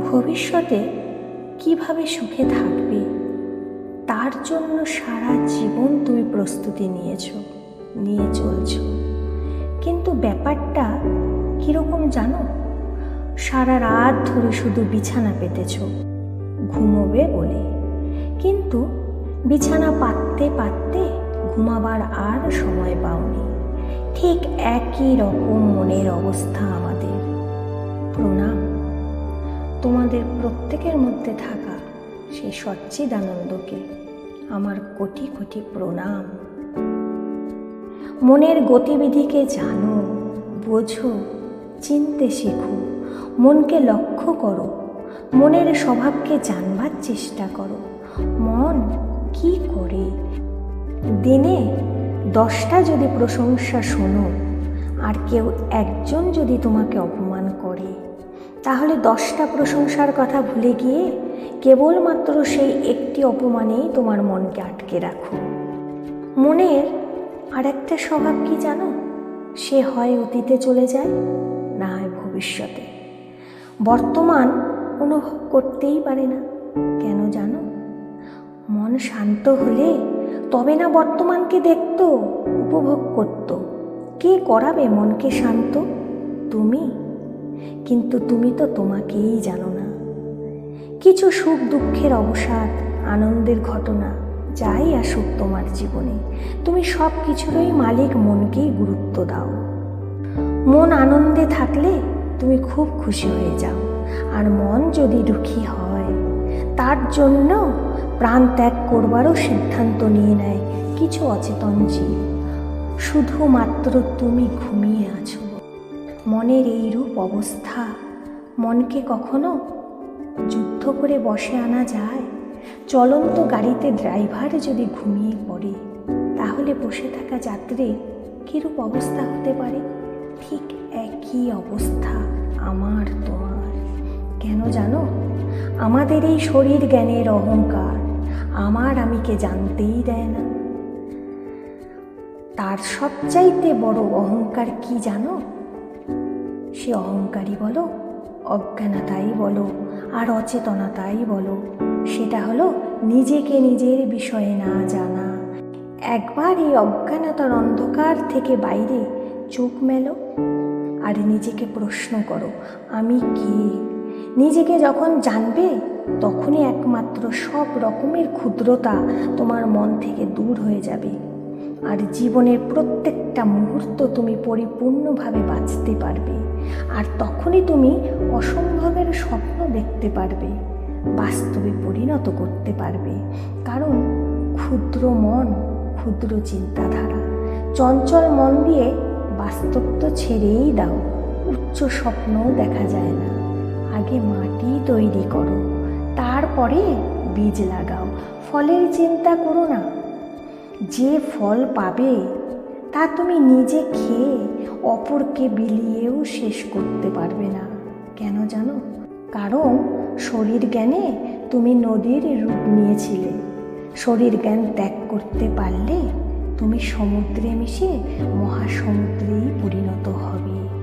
ভবিষ্যতে কীভাবে সুখে থাকবে? তার জন্য সারা জীবন তুমি প্রস্তুতি নিয়েছ, নিয়ে চলছ। কিন্তু ব্যাপারটা কীরকম জানো? সারা রাত ধরে শুধু বিছানা পেতেছ, ঘুমোবে বলে। কিন্তু বিছানা পাততে পাততে ঘুমাবার আর সময় পাওনি। ঠিক একই রকম মনের অবস্থা আমাদের। প্রণাম। তোমাদের প্রত্যেকের মধ্যে থাকা সেই সচ্চিদানন্দকে আমার কোটি কোটি প্রণাম। মনের গতিবিধিকে জানো, বোঝো, চিনতে শেখো, মনকে লক্ষ্য করো, মনের স্বভাবকে জানবার চেষ্টা করো। মন কি করে? দিনে দশটা যদি প্রশংসা শোনো, আর কেউ একজন যদি তোমাকে অপমান করে তাহলে দশটা প্রশংসার কথা ভুলে গিয়ে কেবলমাত্র সেই একটি অপমানেই তোমার মনকে আটকে রাখো। মনের আর একটা স্বভাব কি জানো? সে হয় অতীতে চলে যায়, না হয় ভবিষ্যতে। বর্তমান অনুভব করতেই পারে না, কেন জানো? মন শান্ত হলে তবে না বর্তমানকে দেখতো, উপভোগ করত। কে করাবে মনকে শান্ত? তুমি? কিন্তু তুমি তো তোমাকেই জানো না। কিছু সুখ দুঃখের অবসাদ, আনন্দের ঘটনা, যাই আসুক তোমার জীবনে, তুমি সব কিছুরই মালিক মনকেই গুরুত্ব দাও। মন আনন্দে থাকলে তুমি খুব খুশি হয়ে যাও, আর মন যদি দুঃখী হয়, তার জন্য প্রাণ ত্যাগ করবারও সিদ্ধান্ত নিয়ে নেয় কিছু অচেতন জীব। শুধুমাত্র তুমি ঘুমিয়ে আছো। মনের এইরূপ অবস্থা। মনকে কখনো যুদ্ধ করে বসে আনা যায়? চলন্ত গাড়িতে ড্রাইভার যদি ঘুমিয়ে পড়ে, তাহলে বসে থাকা যাত্রীর কীরূপ অবস্থা হতে পারে? ঠিক একই অবস্থা আমার তোমার কেন জানো? আমাদের এই শরীর জ্ঞানের অহংকার, আমার আমিকে জানতেই দেয় না। তার সবচাইতে বড় অহংকার কি জানো? সে অহংকারই বলো, অজ্ঞানতাই বলো, আর অচেতনতাই বলো। সেটা হলো নিজেকে নিজের বিষয়ে না জানা। একবার এই অজ্ঞানতার অন্ধকার থেকে বাইরে চোখ মেলো আর নিজেকে প্রশ্ন করো, আমি কে? নিজেকে যখন জানবে, তখনই একমাত্র সব রকমের ক্ষুদ্রতা তোমার মন থেকে দূর হয়ে যাবে। আর জীবনের প্রত্যেকটা মুহূর্ত তুমি পরিপূর্ণভাবে বাঁচতে পারবে। আর তখনই তুমি অসম্ভবের স্বপ্ন দেখতে পারবে, বাস্তবে পরিণত করতে পারবে। কারণ ক্ষুদ্র মন, ক্ষুদ্র চিন্তাধারা, চঞ্চল মন দিয়ে বাস্তব তো ছেড়েই দাও, উচ্চ স্বপ্নও দেখা যায় না। আগে মাটি তৈরি করো, তারপরে বীজ লাগাও, ফলের চিন্তা করো না। যে ফল পাবে তা তুমি নিজে খেয়ে অপরকে বিলিয়েও শেষ করতে পারবে না। কেন জানো? কারণ শরীর জ্ঞানে তুমি নদীর রূপ নিয়েছিলে। শরীর জ্ঞান ত্যাগ করতে পারলে তুমি সমুদ্রে মিশে মহাসমুদ্রেই পরিণত হবে।